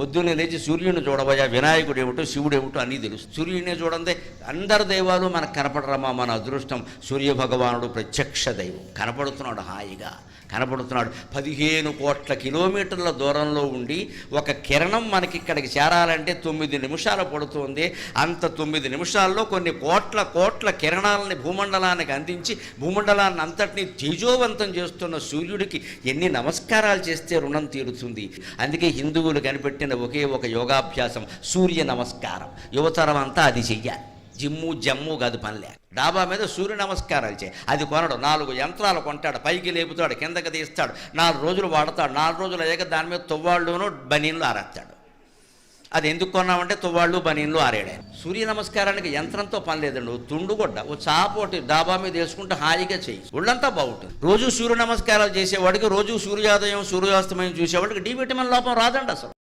పొద్దున్నే లేచి సూర్యుని చూడబోయా వినాయకుడు ఏమిటో శివుడు ఏమిటో అన్నీ తెలుసు. సూర్యుడినే చూడండి అందరి దైవాలు మనకు కనపడరమ్మా మన అదృష్టం. సూర్య భగవానుడు ప్రత్యక్ష దైవం. కనపడుతున్నాడు హాయిగా. కనపడుతున్నాడు. పదిహేను కోట్ల కిలోమీటర్ల దూరంలో ఉండి ఒక కిరణం మనకి ఇక్కడికి చేరాలంటే తొమ్మిది నిమిషాలు పడుతుంది. అంత తొమ్మిది నిమిషాల్లో కొన్ని కోట్ల కోట్ల కిరణాలని భూమండలానికి అందించి భూమండలాన్ని అంతటినీ తేజోవంతం చేస్తున్న సూర్యుడికి ఎన్ని నమస్కారాలు చేస్తే రుణం తీరుతుంది? అందుకే హిందువులు కనిపెట్టిన ఒకే ఒక యోగాభ్యాసం సూర్య నమస్కారం. యువతరం అంతా అది చెయ్యాలి. జిమ్ము జమ్ము కాదు పనిలే. డాబా మీద సూర్య నమస్కారాలు చేయి. అది కొనడు. నాలుగు యంత్రాలు కొంటాడు. పైకి లేపుతాడు. కిందకి తీస్తాడు. నాలుగు రోజులు వాడతాడు. నాలుగు రోజులు అయ్యాక దాని మీద తువ్వాళ్ళును బనీన్లు ఆరేస్తాడు. అది ఎందుకు కొన్నామంటే తువ్వాళ్ళు బనీన్లు ఆరేడే సూర్య నమస్కారానికి యంత్రంతో పని లేదండి. ఓ తుండుగొడ్డ ఓ చాపోటి డాబా మీద వేసుకుంటే హాయిగా చేయి. ఒళ్ళంతా బాగుంటుంది. రోజు సూర్య నమస్కారాలు చేసేవాడికి రోజు సూర్యోదయం సూర్యాస్తమయం చూసేవాడికి డి విటమిన్ లోపం రాదండి అసలు.